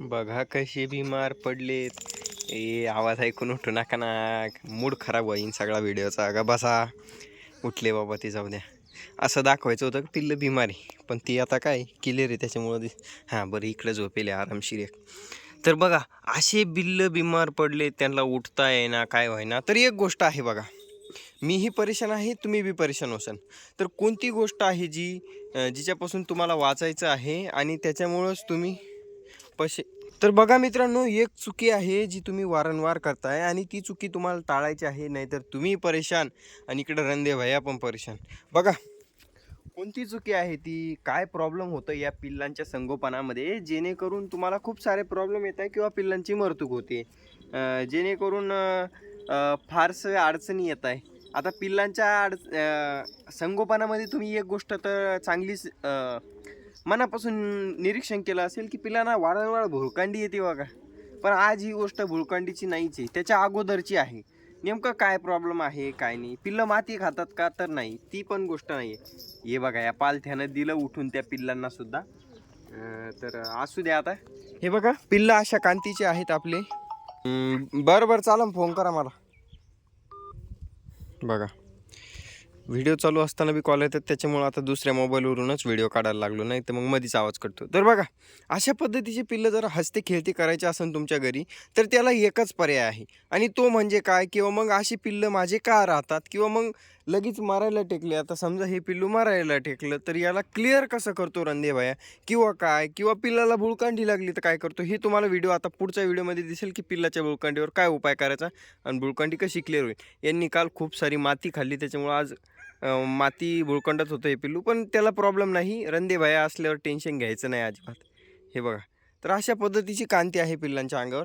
बघा कसे बिमार पडलेत. ए आवाज ऐकून उठू नका ना. मूड खराब होईन सगळा व्हिडिओचा. अगा बसा. उठले बाबा ते जाऊ द्या. असं दाखवायचं होतं की पिल्लं बिमारी पण ती आता काय क्लिअर आहे त्याच्यामुळं दिस हां बरं इकडं झोपेले आरामशीर एक तर बघा असे बिल्ल बिमार पडले त्यांना उठता येईना काय व्हायना तर एक गोष्ट आहे बघा. मीही परेशान आहे तुम्ही बी परेशान होसाल तर कोणती गोष्ट आहे जी जिच्यापासून तुम्हाला वाचायचं आहे आणि त्याच्यामुळंच तुम्ही पैसे. तर बघा मित्रांनो एक चुकी आहे जी तुम्ही वारंवार करताय आणि ती चुकी तुम्हाला टाळायची आहे नाहीतर तुम्ही परेशान आणि इकडं रंदे भैया पण परेशान. बघा कोणती चुकी आहे ती काय प्रॉब्लेम होतं या पिल्लांच्या संगोपनामध्ये? जेणेकरून तुम्हाला खूप सारे प्रॉब्लेम येत आहे किंवा पिल्लांची मरतूक होते. जेणेकरून फारसं अडचणी येत आहे. आता पिल्लांच्या अड संगोपनामध्ये तुम्ही एक गोष्ट तर चांगलीच मनापासून निरीक्षण केलं असेल की पिल्लांना वारंवार भुळकांडी येते बघा. पण आज ही गोष्ट भुळकांडीची नाहीच आहे. त्याच्या अगोदरची आहे. नेमकं काय प्रॉब्लेम आहे काय नाही. पिल्लं माती खातात का तर नाही ती पण गोष्ट नाही आहे हे बघा या पालथ्यानं दिलं उठून त्या पिल्लांना सुद्धा. तर असू द्या आता. हे बघा पिल्लं अशा कांतीचे आहेत आपले. बरं बरं चालन फोन करा मला. बघा. व्हिडिओ चालू असताना बी कॉल येतात. त्याच्यामुळं आता दुसऱ्या मोबाईलवरूनच व्हिडिओ काढायला लागलो. नाही तर मग मधीच आवाज करतो. तर बघा अशा पद्धतीचे पिल्लं जर हसते खेळते करायचे असेल तुमच्या घरी तर त्याला एकच पर्याय आहे. आणि तो म्हणजे काय? किंवा मग अशी पिल्लं माझे का राहतात? किंवा मग लगेच मारायला टेकले. आता समजा हे पिल्लू मारायला टेकलं तर याला क्लिअर कसं करतो रंदेभाया किंवा काय? किंवा पिल्लाला बुळकांडी लागली तर काय करतो? हे तुम्हाला व्हिडिओ आता पुढच्या व्हिडिओमध्ये दिसेल की पिल्लाच्या बुळकांडीवर काय उपाय करायचा? आणि बुळकांडी कशी क्लिअर होईल? यांनी काल खूप सारी माती खाल्ली. त्याच्यामुळं आज माती भुळकंडत होतं हे पिल्लू पण त्याला प्रॉब्लेम नाही. रंदेभाया असल्यावर टेन्शन घ्यायचं नाही अजिबात. हे बघा. तर अशा पद्धतीची कांती आहे पिल्लांच्या अंगावर.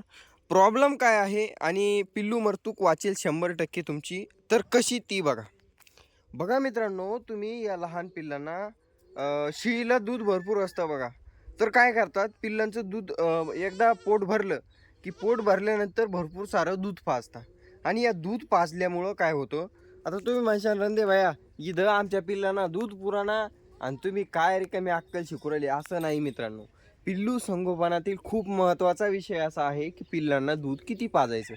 प्रॉब्लेम काय आहे? आणि पिल्लू मरतूक वाचेल शंभर टक्के तुमची. तर कशी ती बघा. बघा मित्रांनो तुम्ही या लहान पिल्लांना शिळीला दूध भरपूर असतं बघा. तर काय करतात? पिल्लांचं दूध एकदा पोट भरलं की पोट भरल्यानंतर भरपूर सारं दूध पाजतात. आणि या दूध पाजल्यामुळं काय होतं? आता तुम्ही म्हणशाल रंदे भया इथं आमच्या पिल्लांना दूध पुराणा आणि तुम्ही काय रिकामी अक्कल शिकू राहिली? असं नाही मित्रांनो. पिल्लू संगोपनातील खूप महत्त्वाचा विषय असा आहे की पिल्लांना दूध किती पाजायचं.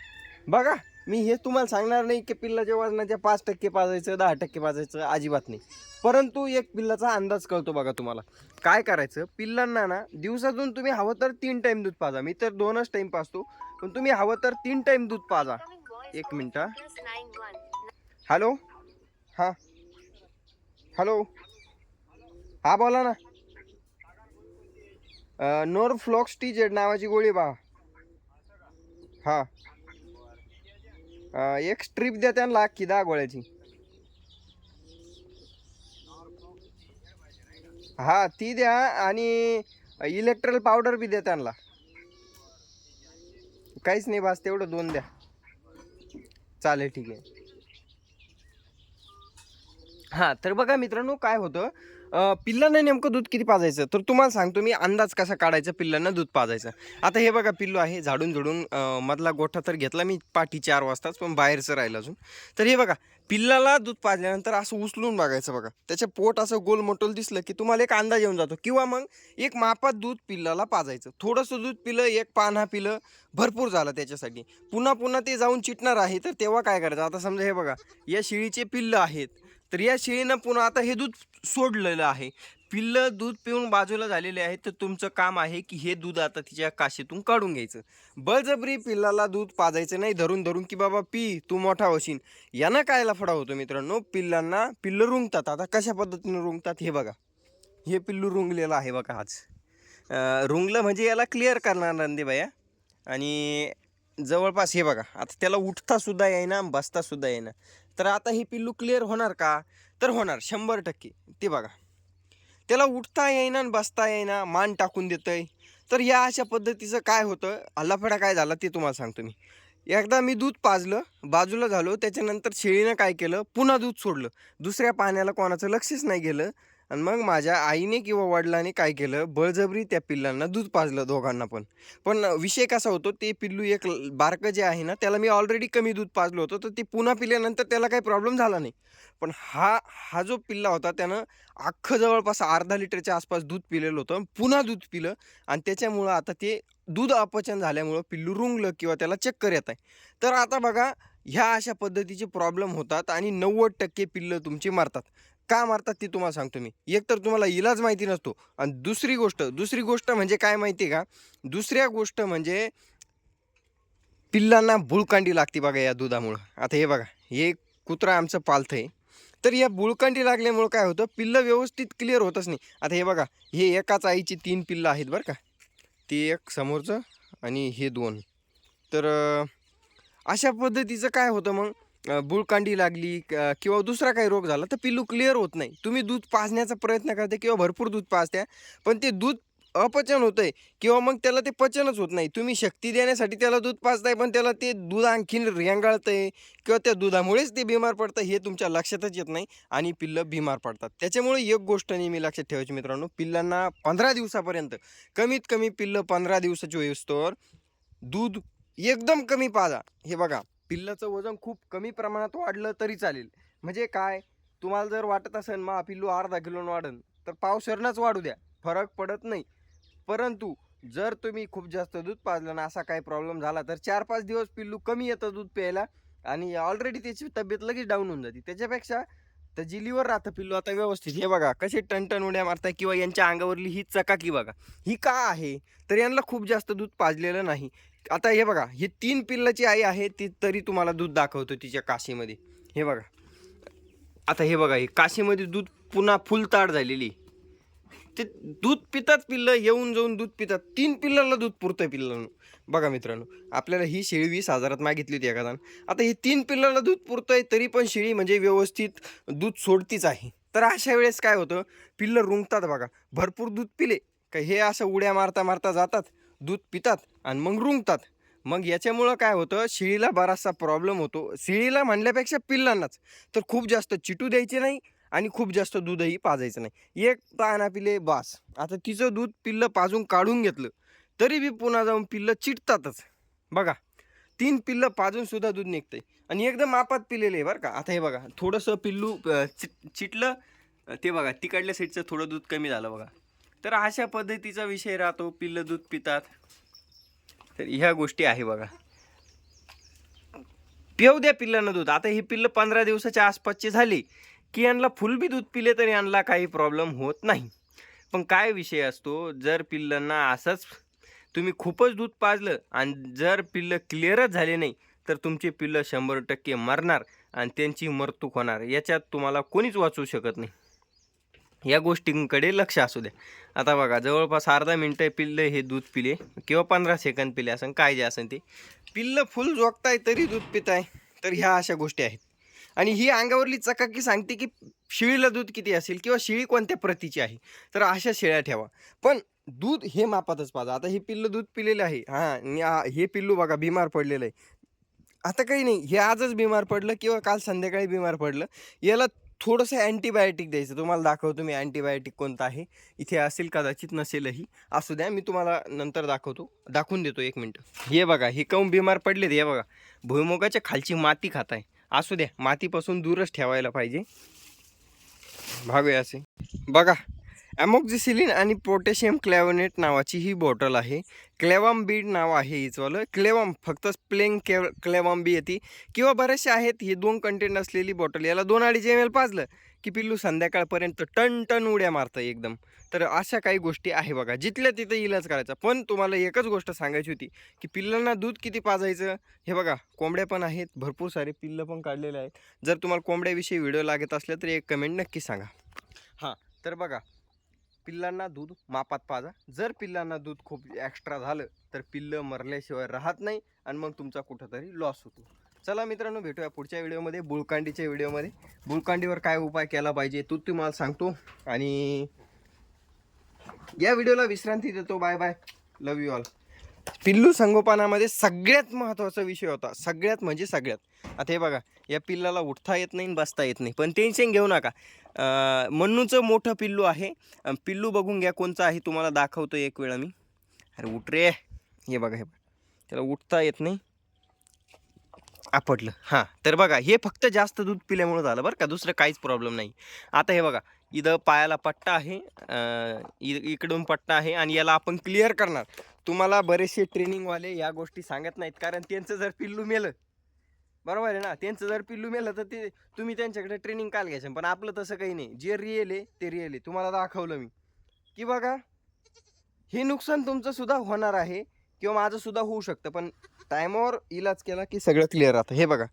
बघा मी हे तुम्हाला सांगणार नाही की पिल्लाच्या वजनाच्या पाच टक्के पाजायचं दहा टक्के पाजायचं अजिबात नाही. परंतु एक पिल्लाचा अंदाज कळतो बघा तुम्हाला. काय करायचं? पिल्लांना ना दिवसातून तुम्ही हवं तर तीन टाईम दूध पाजा. मी तर दोनच टाईम पाजतो पण तुम्ही हवं तर तीन टाईम दूध पाजा. एक मिनटं हॅलो? हां. हॅलो? हा बोला ना. नोर फ्लॉक्स टी जेड नावाची गोळी बा हां. एक स्ट्रीप द्या त्यांना की दहा गोळ्याची. हा ती द्या आणि इलेक्ट्रल पावडर बी द्या त्यांना. काहीच नाही बास तेवढं दोन द्या. चालेल ठीक आहे. हां तर बघा मित्रांनो काय होतं? पिल्लांना नेमकं दूध किती पाजायचं? तर तुम्हाला सांगतो मी अंदाज कसा काढायचा पिल्लांना दूध पाजायचं? आता हे बघा पिल्लू आहे झाडून झुडून मधला गोठा तर घेतला मी पाठी चार वाजताच पण बाहेरचं राहिलं अजून. तर हे बघा पिल्लाला दूध पाजल्यानंतर असं उचलून बघायचं बघा. त्याचं पोट असं गोल मोटोल दिसलं की तुम्हाला एक अंदाज येऊन जातो. किंवा मग एक मापात दूध पिल्लाला पाजायचं. थोडंसं दूध पिलं एक पान पिलं भरपूर झालं त्याच्यासाठी. पुन्हा पुन्हा ते जाऊन चिटणार आहे तर तेव्हा काय करायचं? आता समजा हे बघा या शिळीचे पिल्लं आहेत. तर या शेळीनं पुन्हा आता हे दूध सोडलेलं आहे. पिल्लं दूध पिऊन बाजूला झालेले आहे तर तुमचं काम आहे की हे दूध आता तिच्या काशीतून काढून घ्यायचं. बळजबरी पिल्लाला दूध पाजायचं नाही धरून धरून की बाबा पी तू मोठा होशील. यानं काय लफडा होतो मित्रांनो? पिल्लांना पिल्लं रुंगतात. आता कशा पद्धतीनं रुंगतात हे बघा. हे पिल्लू रुंगलेलं आहे बघा आज. रुंगलं म्हणजे याला क्लिअर करणार नंदीबाया आणि जवळपास हे बघा आता त्याला उठतासुद्धा येईना बसतासुद्धा येईना. तर आता ही पिल्लू क्लिअर होणार का? तर होणार शंभर टक्के. ते बघा. त्याला उठता येईना आणि बसता येईना मान टाकून देतंय. तर या अशा पद्धतीचं काय होतं? हल्लाफडा काय झाला ते तुम्हाला सांगतो मी. एकदा मी दूध पाजलं बाजूला झालो त्याच्यानंतर शेळीनं काय केलं? पुन्हा दूध सोडलं. दुसऱ्या पाण्याला कोणाचं लक्षच नाही गेलं. आणि मग माझ्या आईने किंवा वडिलांनी काय केलं? बळजबरी त्या पिल्लांना दूध पाजलं दोघांना पण. पण विषय कसा होतो ते पिल्लू एक बारकं जे आहे ना त्याला मी ऑलरेडी कमी दूध पाजलं होतं तर ते पुन्हा पिल्यानंतर त्याला काही प्रॉब्लेम झाला नाही. पण हा हा जो पिल्ला होता त्यानं अख्खं जवळपास अर्धा लिटरच्या आसपास दूध पिलेलं होतं पुन्हा दूध पिलं. आणि त्याच्यामुळं आता ते दूध अपचन झाल्यामुळं पिल्लू रुंगलं किंवा त्याला चक्कर येत आहे. तर आता बघा ह्या अशा पद्धतीचे प्रॉब्लेम होतात आणि नव्वद टक्के पिल्लं तुमची मारतात. का मारतात ते तुम्हाला सांगतो मी. एक तर तुम्हाला इलाज माहिती नसतो. आणि दुसरी गोष्ट दुसरी गोष्ट म्हणजे काय माहिती आहे का? दुसऱ्या गोष्ट म्हणजे पिल्लांना बुळकांडी लागते बघा या दुधामुळं. आता हे बघा हे कुत्रा आमचं पालथं आहे. तर या बुळकांडी लागल्यामुळं काय होतं? पिल्लं व्यवस्थित क्लिअर होतच नाही. आता हे बघा हे एकाच आईची तीन पिल्लं आहेत बरं का. ते एक समोरचं आणि हे दोन. तर अशा पद्धतीचं काय होतं मग? बुळकांडी लागली किंवा दुसरा काही रोग झाला तर पिल्लू क्लिअर होत नाही. तुम्ही दूध पाजण्याचा प्रयत्न करता किंवा भरपूर दूध पाजत्या पण ते दूध अपचन होतंय किंवा मग त्याला ते पचनच होत नाही. तुम्ही शक्ती देण्यासाठी त्याला दूध पाजताय पण त्याला ते दूध आणखीन रेंगाळतंय किंवा त्या दुधामुळेच ते बिमार पडतं हे तुमच्या लक्षातच येत नाही आणि पिल्लं बिमार पडतात. त्याच्यामुळे एक गोष्ट नेहमी लक्षात ठेवायची मित्रांनो पिल्लांना पंधरा दिवसापर्यंत कमीत कमी पिल्लं पंधरा दिवसाची होईस्तोवर दूध एकदम कमी पाजा. हे बघा पिल्लाचं वजन खूप कमी प्रमाणात वाढलं तरी चालेल. म्हणजे काय? तुम्हाला जर वाटत असेल मग पिल्लू अर्धा किलोनं वाढन तर पावसरणंच वाढू द्या. फरक पडत नाही. परंतु जर तुम्ही खूप जास्त दूध पाजलं ना असा काही प्रॉब्लेम झाला तर चार पाच दिवस पिल्लू कमी येतं दूध प्यायला आणि ऑलरेडी त्याची तब्येत लगेच डाऊन होऊन जाते. त्याच्यापेक्षा तर जिलीवर राहतं पिल्लू. आता व्यवस्थित हे बघा कसे टणटण उड्या मारताय किंवा यांच्या अंगावरली ही चकाकी बघा. ही का आहे? तर यांना खूप जास्त दूध पाजलेलं नाही. आता हे बघा ही तीन पिल्लाची आई आहे ती तरी तुम्हाला दूध दाखवतो तिच्या काशीमध्ये. हे बघा. आता हे बघा हे काशीमध्ये दूध पुन्हा फुलताड झालेली. ते दूध पितात पिल्लं येऊन जाऊन दूध पितात. तीन पिल्लाला दूध पुरतं पिल्लांना. बघा मित्रांनो आपल्याला ही शेळी वीस हजारात मागितली होती एखादा आता ही तीन पिल्लाला दूध पुरतंय तरी पण शेळी म्हणजे व्यवस्थित दूध सोडतीच आहे. तर अशा वेळेस काय होतं पिल्लं रुंगतात बघा. भरपूर दूध पिले का हे असं उड्या मारता मारता जातात दूध पितात आणि मग रुंगतात. मग याच्यामुळं काय होतं शिळीला बराचसा प्रॉब्लेम होतो. शिळीला म्हणल्यापेक्षा पिल्लांनाच. तर खूप जास्त चिटू द्यायचे नाही आणि खूप जास्त दूधही पाजायचं नाही. एक ताना पिले बास. आता तिचं दूध पिल्लं पाजून काढून घेतलं. तरी बी पुन्हा जाऊन पिल्लं चिटतातच बघा तीन पिल्लं पाजून सुद्धा दूध निघतंय. आणि एकदम मापात पिलेले आहे बरं का. आता हे बघा थोडंसं पिल्लू चिट चिटलं ते बघा तिकडल्या साईडचं थोडं दूध कमी झालं बघा. तर अशा पद्धतीचा विषय राहतो पिल्लं दूध पितात. तर ह्या गोष्टी आहे बघा. पिऊ द्या पिल्लांना दूध. आता ही पिल्लं पंधरा दिवसाच्या आसपासची झाली की यांना फुल बी दूध पिले तरी यांना काही प्रॉब्लेम होत नाही. पण काय विषय असतो जर पिल्लांना असंच तुम्ही खूपच दूध पाजलं आणि जर पिल्लं क्लिअरच झाले नाही तर तुमचे पिल्लं शंभर टक्के मरणार आणि त्यांची मरतूक होणार. याच्यात तुम्हाला कोणीच वाचू शकत नाही. या गोष्टींकडे लक्ष असू द्या. आता बघा जवळपास अर्धा मिनटं पिल्लं हे दूध पिले किंवा पंधरा सेकंद पिले असं काय जे असेल ते. पिल्लं फुल जोगताय तरी दूध पिताय तर ह्या अशा गोष्टी आहेत. आणि ही अंगावरली चकाकी सांगते की शिळीला दूध किती असेल किंवा शिळी कोणत्या प्रतीची आहे तर अशा शेळ्या ठेवा. पण दूध हे मापातच पाजा. आता हे पिल्लं दूध पिलेलं आहे. हां हे पिल्लू बघा बिमार पडलेलं आहे. आता काही नाही हे आजच बिमार पडलं किंवा काल संध्याकाळी बिमार पडलं. याला थोडंसं अँटीबायोटिक द्यायचं. तुम्हाला दाखवतो मी अँटीबायोटिक कोणतं आहे. इथे असेल कदाचित नसेलही. असू द्या मी तुम्हाला नंतर दाखवतो. दाखवून देतो एक मिनटं. हे बघा हे काऊन बिमार पडलेत? हे बघा भुईमुगाच्या खालची माती खात आहे असू द्या मातीपासून दूरच ठेवायला पाहिजे. भागूया असे. बघा ॲमोक्झिसिलिन आणि पोटॅशियम क्लॅवनेट नावाची ही बॉटल आहे. क्लेवाम बीड नाव आहे हिचवालं क्लेवाम फक्त प्लेन के क्लेवाम बी येते. किंवा बरेचसे आहेत हे दोन कंटेंट असलेली बॉटल याला दोन अडीच एम एल पाजलं की पिल्लू संध्याकाळपर्यंत टन टन उड्या मारतं एकदम. तर अशा काही गोष्टी आहे बघा जिथल्या तिथं इलाज करायचा. पण तुम्हाला एकच गोष्ट सांगायची होती की पिल्लांना दूध किती पाजायचं? हे बघा कोंबड्या पण आहेत भरपूर सारे पिल्लं पण काढलेले आहेत. जर तुम्हाला कोंबड्याविषयी व्हिडिओ लागत असल्या तर एक कमेंट नक्की सांगा. हां तर बघा पिल्लांना दूध मापात पाजा. जर पिल्लांना दूध खूप एक्स्ट्रा झालं तर पिल्लं मरल्याशिवाय राहत नाही आणि मग तुमचा कुठंतरी लॉस होतो. चला मित्रांनो भेटूया पुढच्या व्हिडिओमध्ये बुळकांडीच्या व्हिडिओमध्ये. बुळकांडीवर काय उपाय केला पाहिजे तो तुम्हाला सांगतो. आणि या व्हिडिओला विश्रांती देतो. Bye bye love you all पिल्लू संगोपनामध्ये सगळ्यात महत्त्वाचा विषय होता. सगळ्यात म्हणजे सगळ्यात. आता हे बघा या पिल्लाला उठता येत नाही आणि बसता येत नाही. पण टेन्शन घेऊ नका. मनूचं मन्नूचं मोठं पिल्लू आहे. पिल्लू बघून घ्या कोणचं आहे. तुम्हाला दाखवतो एक वेळा मी. अरे उठ रे. हे बघा हे बघा. त्याला उठता येत नाही. आपटलं. हां तर बघा हे फक्त जास्त दूध पिल्यामुळं झालं बरं का. दुसरं काहीच प्रॉब्लेम नाही. आता हे बघा इथं पायाला पट्टा आहे. इकडून पट्टा आहे आणि याला आपण क्लिअर करणार. तुम्हाला बरेचसे ट्रेनिंगवाले या गोष्टी सांगत नाहीत कारण त्यांचं जर पिल्लू मेलं बरोबर आहे ना? त्यांचं जर पिल्लू मेलं तर ते तुम्ही त्यांच्याकडे ट्रेनिंग काल घ्यायचं? पण आपलं तसं काही नाही. जे रिअल आहे ते रिअल आहे. तुम्हाला दाखवलं मी. की बघा हे नुकसान तुमचं सुद्धा होणार आहे किंवा माझं सुद्धा होऊ शकतं पण टायमावर इलाज केला की सगळं क्लिअर राहतं. हे बघा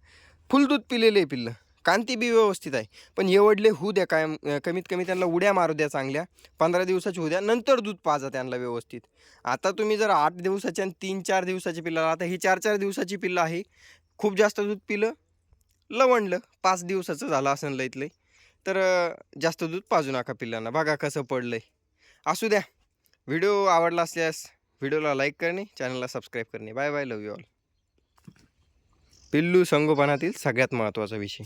फुल दूध पिलेलं आहे पिल्लं. कांती बी व्यवस्थित आहे. पण एवढले होऊ द्या कायम कमीत कमी त्यांना उड्या मारू द्या चांगल्या. पंधरा दिवसाची होऊ द्या नंतर दूध पाजा त्यांना व्यवस्थित. आता तुम्ही जर आठ दिवसाच्या आणि तीन चार दिवसाची पिल्लं आता ही चार चार दिवसाची पिल्लं आहे. खूप जास्त दूध पिलं लवणलं पाच दिवसाचं झालं असं लईत लई. तर जास्त दूध पाजू नका पिल्लांना बघा कसं पडलं आहे असू द्या व्हिडिओ आवडला असल्यास व्हिडिओला लाईक करणे चॅनलला सबस्क्राईब करणे. Bye bye love you all. पिल्लू संगोपनातील सगळ्यात महत्त्वाचा विषय.